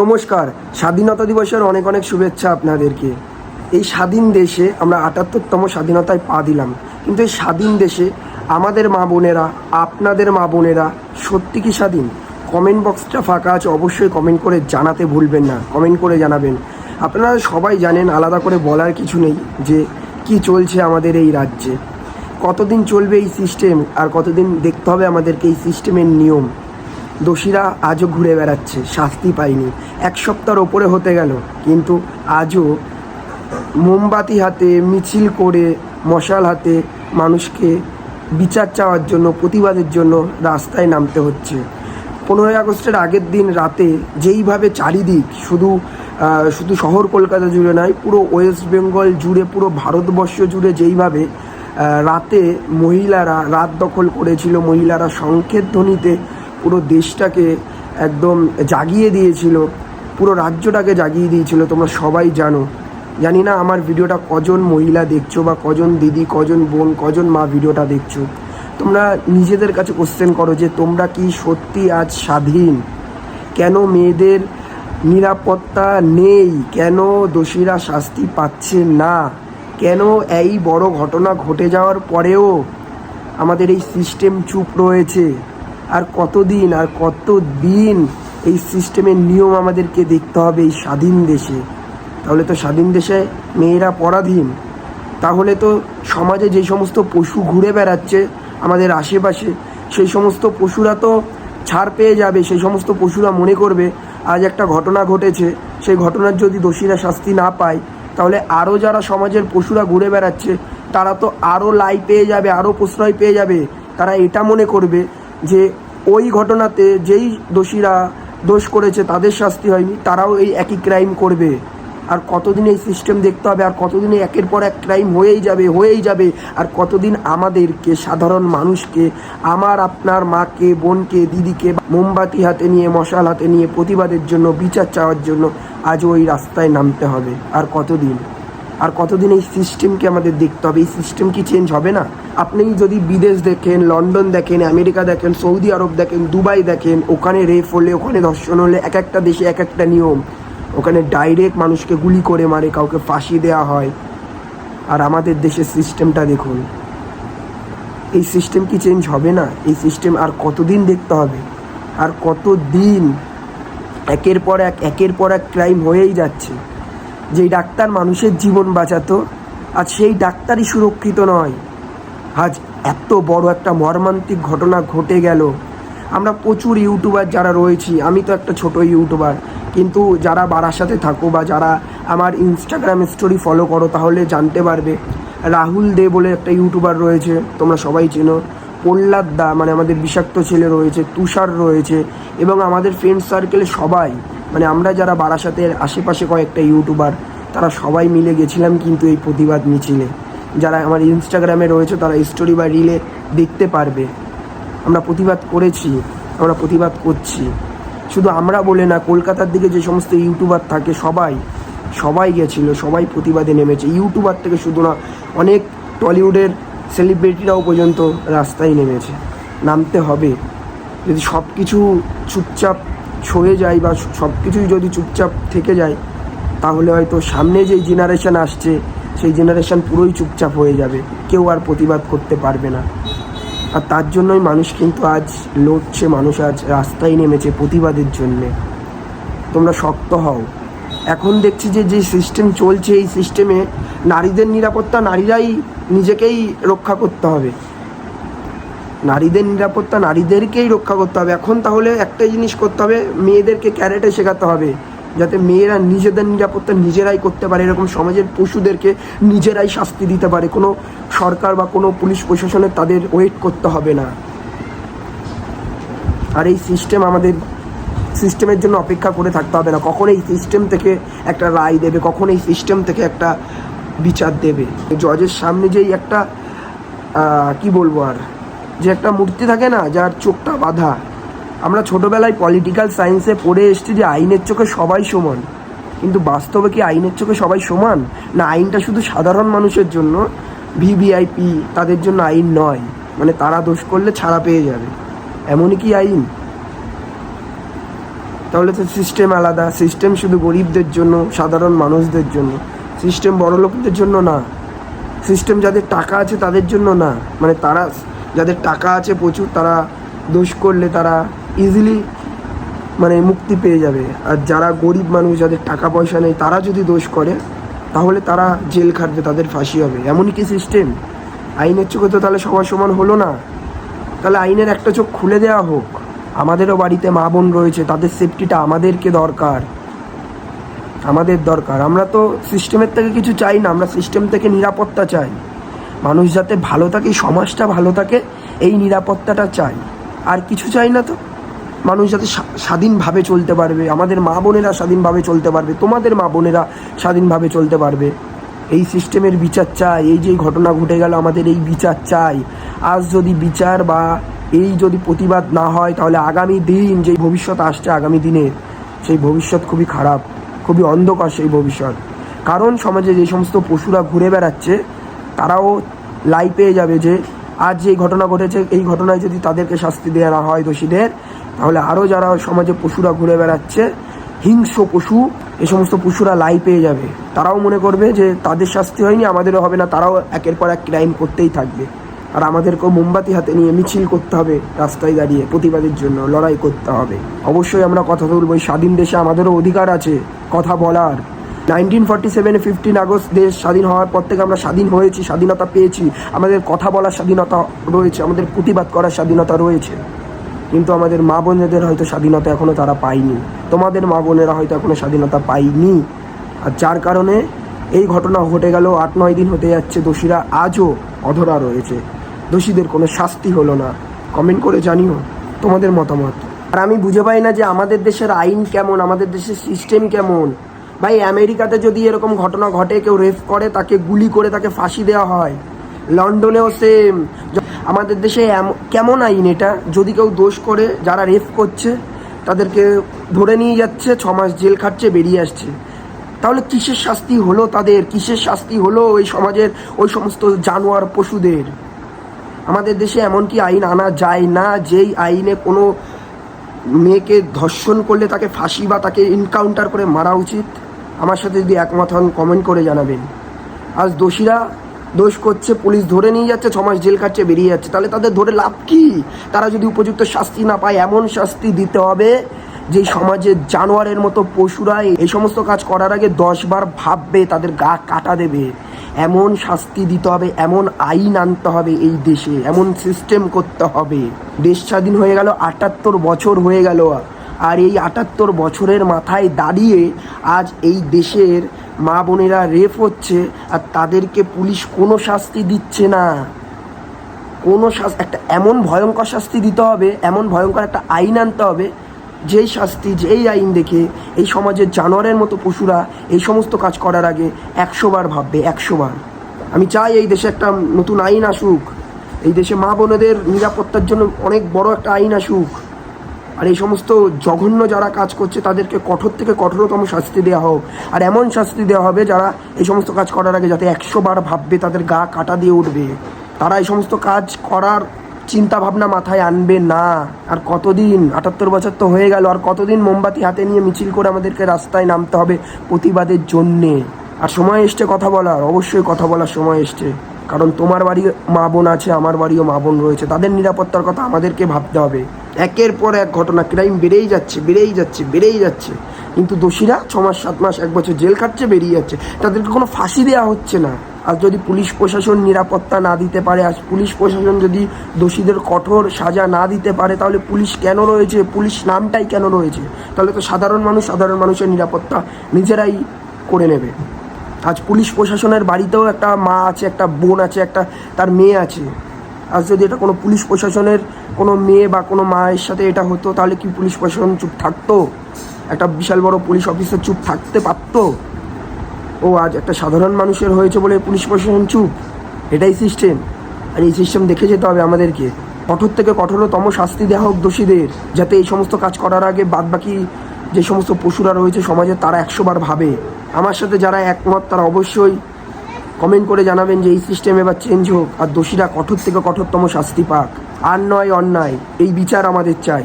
নমস্কার। স্বাধীনতা দিবসের অনেক অনেক শুভেচ্ছা আপনাদেরকে। এই স্বাধীন দেশে আমরা আটাত্তরতম স্বাধীনতায় পা দিলাম। কিন্তু এই স্বাধীন দেশে আমাদের মা বোনেরা, আপনাদের মা বোনেরা সত্যি কি স্বাধীন? কমেন্ট বক্সটা ফাঁকা আছে, অবশ্যই কমেন্ট করে জানাতে ভুলবেন না। কমেন্ট করে জানাবেন। আপনারা সবাই জানেন, আলাদা করে বলার কিছু নেই যে কি চলছে আমাদের এই রাজ্যে। কতদিন চলবে এই সিস্টেম আর কতদিন দেখতে হবে আমাদেরকে এই সিস্টেমের নিয়ম। দোষীরা আজও ঘুরে বেড়াচ্ছে, শাস্তি পায়নি। এক সপ্তাহর ওপরে হতে গেল, কিন্তু আজও মোমবাতি হাতে, মিছিল করে, মশাল হাতে মানুষকে বিচার চাওয়ার জন্য, প্রতিবাদের জন্য রাস্তায় নামতে হচ্ছে। পনেরোই আগস্টের আগের দিন রাতে যেইভাবে চারিদিক শুধু শুধু শহর কলকাতা জুড়ে নয়, পুরো ওয়েস্ট বেঙ্গল জুড়ে, পুরো ভারতবর্ষ জুড়ে যেইভাবে রাতে মহিলারা রাত দখল করেছিল, মহিলারা সংকেত ধ্বনিতে পুরো দেশটাকে একদম জাগিয়ে দিয়েছিল, পুরো রাজ্যটাকে জাগিয়ে দিয়েছিল, তোমরা সবাই জানো। জানি না আমার ভিডিওটা কজন মহিলা দেখছ বা কজন দিদি, কজন বোন, কজন মা ভিডিওটা দেখছ। তোমরা নিজেদের কাছে কোশ্চেন করো যে তোমরা কি সত্যি আজ স্বাধীন? কেন মেয়েদের নিরাপত্তা নেই? কেন দোষীরা শাস্তি পাচ্ছে না? কেন এই বড় ঘটনা ঘটে যাওয়ার পরেও আমাদের এই সিস্টেম চুপ রয়েছে? আর কতদিন, আর কত দিন এই সিস্টেমের নিয়ম আমাদেরকে দেখতে হবে এই স্বাধীন দেশে? তাহলে তো স্বাধীন দেশে মেয়েরা পরাধীন। তাহলে তো সমাজে যে সমস্ত পশু ঘুরে বেড়াচ্ছে আমাদের আশেপাশে, সেই সমস্ত পশুরা তো ছাড় পেয়ে যাবে, সেই সমস্ত পশুরা মনে করবে, আজ একটা ঘটনা ঘটেছে, সেই ঘটনার যদি দোষীরা শাস্তি না পায়, তাহলে আরও যারা সমাজের পশুরা ঘুরে বেড়াচ্ছে, তারা তো আরও লাই পেয়ে যাবে আরও প্রশ্রয় পেয়ে যাবে। তারা এটা মনে করবে যে ওই ঘটনাতে যেই দোষীরা দোষ করেছে, তাদের শাস্তি হয়নি, তারাও এই একই ক্রাইম করবে। আর কতদিন এই সিস্টেম দেখতে হবে, আর কতদিন একের পর এক ক্রাইম হয়েই যাবে হয়েই যাবে, আর কতদিন আমাদেরকে, সাধারণ মানুষকে, আমার আপনার মাকে, বোনকে, দিদিকে মোমবাতি হাতে নিয়ে, মশাল হাতে নিয়ে প্রতিবাদের জন্য, বিচার চাওয়ার জন্য আজও ওই রাস্তায় নামতে হবে। আর কতদিন? আর কতদিন এই সিস্টেমকে আমাদের দেখতে হবে? এই সিস্টেম কি চেঞ্জ হবে না? আপনি যদি বিদেশ দেখেন, লন্ডন দেখেন, আমেরিকা দেখেন, সৌদি আরব দেখেন, দুবাই দেখেন, ওখানে রেপ হলে, ওখানে ধর্ষণ হলে এক একটা দেশে এক একটা নিয়ম। ওখানে ডাইরেক্ট মানুষকে গুলি করে মারে, কাউকে ফাঁসি দেওয়া হয়। আর আমাদের দেশের সিস্টেমটা দেখুন। এই সিস্টেম কি চেঞ্জ হবে না? এই সিস্টেম আর কতদিন দেখতে হবে? আর কত দিন একের পর এক, একের পর এক ক্রাইম হয়েই যাচ্ছে। যেই ডাক্তার মানুষের জীবন বাঁচাতো আজ সেই ডাক্তারই সুরক্ষিত নয়। আজ এত বড় একটা মর্মান্তিক ঘটনা ঘটে গেল। আমরা প্রচুর ইউটিউবার যারা রয়েছি, আমি তো একটা ছোট ইউটিউবার, কিন্তু যারা বারাসাতে থাকো বা যারা আমার ইনস্টাগ্রাম স্টোরি ফলো করো, তাহলে জানতে পারবে। রাহুল দে বলে একটা ইউটিউবার রয়েছে, তোমরা সবাই চেনো। প্রহ্লাদ দা মানে আমাদের বিষাক্ত ছেলে রয়েছে, তুষার রয়েছে, এবং আমাদের ফ্রেন্ড সার্কেলে সবাই। মানে আমরা যারা বারাসাতের আশেপাশে কয়েকটা ইউটিউবার তারা সবাই মিলে গেছিলাম কিন্তু এই প্রতিবাদ মিছিলে। যারা আমার ইনস্টাগ্রামে রয়েছে, তারা স্টোরি বা রিলে দেখতে পারবে। আমরা প্রতিবাদ করেছি, আমরা প্রতিবাদ করছি। শুধু আমরা বলে না, কলকাতার দিকে যে সমস্ত ইউটিউবার থাকে, সবাই সবাই গেছিল, সবাই প্রতিবাদে নেমেছে। ইউটিউবার থেকে শুধু না, অনেক টলিউডের সেলিব্রিটিরাও পর্যন্ত রাস্তায় নেমেছে। নামতে হবে। যদি সব কিছু চুপচাপ ছয়ে যায় বা সব কিছুই যদি চুপচাপ থেকে যায়, তাহলে হয়তো সামনে যেই জেনারেশান আসছে, সেই জেনারেশান পুরোই চুপচাপ হয়ে যাবে। কেউ আর প্রতিবাদ করতে পারবে না। আর তার জন্যই মানুষ কিন্তু আজ লড়ছে, মানুষ আজ রাস্তায় নেমেছে প্রতিবাদের জন্যে। তোমরা শক্ত হও। এখন দেখছি যে যে সিস্টেম চলছে, এই সিস্টেমে নারীদের নিরাপত্তা, নারীরাই নিজেকেই রক্ষা করতে হবে। নারীদের নিরাপত্তা নারীদেরকেই রক্ষা করতে হবে। এখন তাহলে একটাই জিনিস করতে হবে, মেয়েদেরকে ক্যারেটে শেখাতে হবে, যাতে মেয়েরা নিজেদের নিরাপত্তা নিজেরাই করতে পারে। এরকম সমাজের পশুদেরকে নিজেরাই শাস্তি দিতে পারে। কোনো সরকার বা কোনো পুলিশ প্রশাসনের তাদের ওয়েট করতে হবে না। আর এই সিস্টেম আমাদের সিস্টেমের জন্য অপেক্ষা করে থাকতে হবে না। কখন এই সিস্টেম থেকে একটা রায় দেবে? কখন এই সিস্টেম থেকে একটা বিচার দেবে? জজের সামনে যেই একটা কি বলব আর? যে একটা মূর্তি থাকে না, যার চোখটা বাঁধা। আমরা ছোটোবেলায় পলিটিক্যাল সায়েন্সে পড়ে এসেছি যে আইনের চোখে সবাই সমান। কিন্তু বাস্তবে কি আইনের চোখে সবাই সমান? না, আইনটা শুধু সাধারণ মানুষের জন্য ভিভিআইপি তাদের জন্য আইন নয়। মানে তারা দোষ করলে ছাড়া পেয়ে যাবে। এমনই কি আইন? তাহলে তো সিস্টেম আলাদা। সিস্টেম শুধু গরিবদের জন্য, সাধারণ মানুষদের জন্য। সিস্টেম বড় লোকদের জন্য না। সিস্টেম যাদের টাকা আছে তাদের জন্য না। মানে তারা যাদের টাকা আছে প্রচুর, তারা দোষ করলে তারা ইজিলি মানে মুক্তি পেয়ে যাবে। আর যারা গরিব মানুষ, যাদের টাকা পয়সা নেই, তারা যদি দোষ করে, তাহলে তারা জেল খাটবে, তাদের ফাঁসি হবে। এমনই কি সিস্টেম আইনের চোখে তো তাহলে সবার সমান হলো না। তাহলে আইনের একটা চোখ খুলে দেওয়া হোক। আমাদেরও বাড়িতে মা বোন রয়েছে, তাদের সেফটিটা আমাদেরকে দরকার। আমাদের দরকার। আমরা তো সিস্টেমের থেকে কিছু চাই না, আমরা সিস্টেম থেকে নিরাপত্তা চাই। মানুষ যাতে ভালো থাকে, সমাজটা ভালো থাকে, এই নিরাপত্তাটা চাই। আর কিছু চাই না তো? মানুষ যাতে স্বাধীনভাবে চলতে পারবে, আমাদের মা বোনেরা স্বাধীনভাবে চলতে পারবে, তোমাদের মা বোনেরা স্বাধীনভাবে চলতে পারবে। এই সিস্টেমের বিচার চাই, এই যে ঘটনা ঘটে গেল, আমাদের এই বিচার চাই। আজ যদি বিচার বা এই যদি প্রতিবাদ না হয়, তাহলে আগামী দিন যে ভবিষ্যৎ আসছে, আগামী দিনের সেই ভবিষ্যৎ খুবই খারাপ, খুবই অন্ধকার সেই ভবিষ্যৎ। কারণ সমাজে যে সমস্ত পশুরা ঘুরে বেড়াচ্ছে তারাও লাই পেয়ে যাবে যে আজ যে ঘটনা ঘটেছে, এই ঘটনায় যদি তাদেরকে শাস্তি দেওয়া না হয় দোষীদের, তাহলে আরও যারা সমাজে পশুরা ঘুরে বেড়াচ্ছে, হিংস্র পশু, এ সমস্ত পশুরা লাই পেয়ে যাবে। তারাও মনে করবে যে তাদের শাস্তি হয়নি, আমাদেরও হবে না, তারাও একের পর এক ক্রাইম করতেই থাকবে। আর আমাদেরকেও মোমবাতি হাতে নিয়ে মিছিল করতে হবে রাস্তায় দাঁড়িয়ে, প্রতিবাদের জন্য লড়াই করতে হবে। অবশ্যই আমরা কথা তুলবো, এই স্বাধীন দেশে আমাদেরও অধিকার আছে, কথা বলার। নাইনটিন ফর্টি সেভেনে, ফিফটিন আগস্ট দেশ স্বাধীন হওয়ার পর থেকে আমরা স্বাধীন হয়েছি, স্বাধীনতা পেয়েছি। আমাদের কথা বলার স্বাধীনতা রয়েছে, আমাদের প্রতিবাদ করার স্বাধীনতা রয়েছে। কিন্তু আমাদের মা বোনেদের হয়তো স্বাধীনতা এখনও তারা পায়নি। তোমাদের মা বোনেরা হয়তো এখনও স্বাধীনতা পায়নি। আর যার কারণে এই ঘটনা ঘটে গেল আট নয় দিন হতে যাচ্ছে, দোষীরা আজও অধরা রয়েছে। দোষীদের কোনো শাস্তি হলো না। কমেন্ট করে জানিও তোমাদের মতামত। আর আমি বুঝে পাই না যে আমাদের দেশের আইন কেমন, আমাদের দেশের সিস্টেম কেমন। ভাই, আমেরিকাতে যদি এরকম ঘটনা ঘটে, কেউ রেপ করে, তাকে গুলি করে তাকে ফাঁসি দেওয়া হয়। লন্ডনেও সেম আমাদের দেশে কেমন আইন এটা? যদি কেউ দোষ করে, যারা রেপ করছে, তাদেরকে ধরে নিয়ে যাচ্ছে, ছ মাস জেল খাটছে, বেরিয়ে আসছে। তাহলে কিসের শাস্তি হলো তাদের? কিসের শাস্তি হলো ওই সমাজের, ওই সমস্ত জানোয়ার পশুদের? আমাদের দেশে এমন কি আইন আনা যায় না, যেই আইনে কোনো মেয়েকে ধর্ষণ করলে তাকে ফাঁসি বা তাকে ইনকাউন্টার করে মারা উচিত। আমার সাথে যদি একমত হন কমেন্ট করে জানাবেন। আজ দোষীরা দোষ করছে, পুলিশ ধরে নিয়ে যাচ্ছে, ছ মাস জেল কাটছে বেরিয়ে যাচ্ছে। তাহলে তাদের ধরে লাভ কি? তারা যদি উপযুক্ত শাস্তি না পায়, এমন শাস্তি দিতে হবে যে সমাজের জানোয়ারের মতো পশুরা এই সমস্ত কাজ করার আগে দশবার ভাববে, তাদের গা কাটা দেবে। এমন শাস্তি দিতে হবে, এমন আইন আনতে হবে এই দেশে, এমন সিস্টেম করতে হবে। দেশ স্বাধীন হয়ে গেল, আটাত্তর বছর হয়ে গেল। আর এই আটাত্তর বছরের মাথায় দাঁড়িয়ে আজ এই দেশের মা বোনেরা রেপ হচ্ছে আর তাদেরকে পুলিশ কোনো শাস্তি দিচ্ছে না। কোনো শাস্তি, একটা এমন ভয়ঙ্কর শাস্তি দিতে হবে, এমন ভয়ঙ্কর একটা আইন আনতে হবে, যেই শাস্তি, যেই আইন দেখে এই সমাজের জানোয়ারের মতো পশুরা এই সমস্ত কাজ করার আগে একশো বার ভাববে, একশো বার। আমি চাই এই দেশে একটা নতুন আইন আসুক, এই দেশে মা বোনেদের নিরাপত্তার জন্য অনেক বড় একটা আইন আসুক। আর এই সমস্ত জঘন্য যারা কাজ করছে, তাদেরকে কঠোর থেকে কঠোরতম শাস্তি দেওয়া হোক। আর এমন শাস্তি দেওয়া হবে যারা এই সমস্ত কাজ করার আগে যাতে একশো বার ভাববে, তাদের গা কাটা দিয়ে উঠবে। তারা এই সমস্ত কাজ করার চিন্তা ভাবনা মাথায় আনবে না। আর কতদিন? আটাত্তর বছর তো হয়ে গেল। আর কতদিন মোমবাতি হাতে নিয়ে মিছিল করে আমাদেরকে রাস্তায় নামতে হবে প্রতিবাদের জন্যে? আর সময় এসছে কথা বলার? অবশ্যই কথা বলার সময় এসছে। কারণ তোমার বাড়ি মা বোন আছে, আমার বাড়িও মা বোন রয়েছে। তাদের নিরাপত্তার কথা আমাদেরকে ভাবতে হবে। একের পর এক ঘটনা ক্রাইম বেড়েই যাচ্ছে বেড়েই যাচ্ছে বেড়েই যাচ্ছে। কিন্তু দোষীরা ছ মাস, সাত মাস, এক বছর জেল খাটছে, বেরিয়ে যাচ্ছে। তাদেরকে কোনো ফাঁসি দেওয়া হচ্ছে না। আর যদি পুলিশ প্রশাসন নিরাপত্তা না দিতে পারে আজ পুলিশ প্রশাসন যদি দোষীদের কঠোর সাজা না দিতে পারে, তাহলে পুলিশ কেন রয়েছে? পুলিশ নামটাই কেন রয়েছে? তাহলে তো সাধারণ মানুষ, সাধারণ মানুষের নিরাপত্তা নিজেরাই করে নেবে। আজ পুলিশ প্রশাসনের বাড়িতেও একটা মা আছে, একটা বোন আছে, একটা তার মেয়ে আছে। আজ যদি এটা কোনো পুলিশ প্রশাসনের কোনো মেয়ে বা কোনো মায়ের সাথে এটা হতো, তাহলে কি পুলিশ প্রশাসন চুপ থাকতো? একটা বিশাল বড় পুলিশ অফিসার চুপ থাকতে পারতো? ও আজ একটা সাধারণ মানুষের হয়েছে বলে পুলিশ প্রশাসন চুপ? এটাই সিস্টেম আর এই সিস্টেম দেখে যেতে হবে আমাদেরকে। কঠোর থেকে কঠোরতম শাস্তি দেওয়া হোক দোষীদের, যাতে এই সমস্ত কাজ করার আগে বাদবাকি যে সমস্ত পশুরা রয়েছে সমাজে তারা একশোবার ভাবে। আমার সাথে যারা একমত, তারা অবশ্যই কমেন্ট করে জানাবেন যে এই সিস্টেম এবার চেঞ্জ হোক আর দোষীরা কঠোর থেকে কঠোরতম শাস্তি পাক। আর নয় অন্যায়, এই বিচার আমাদের চাই।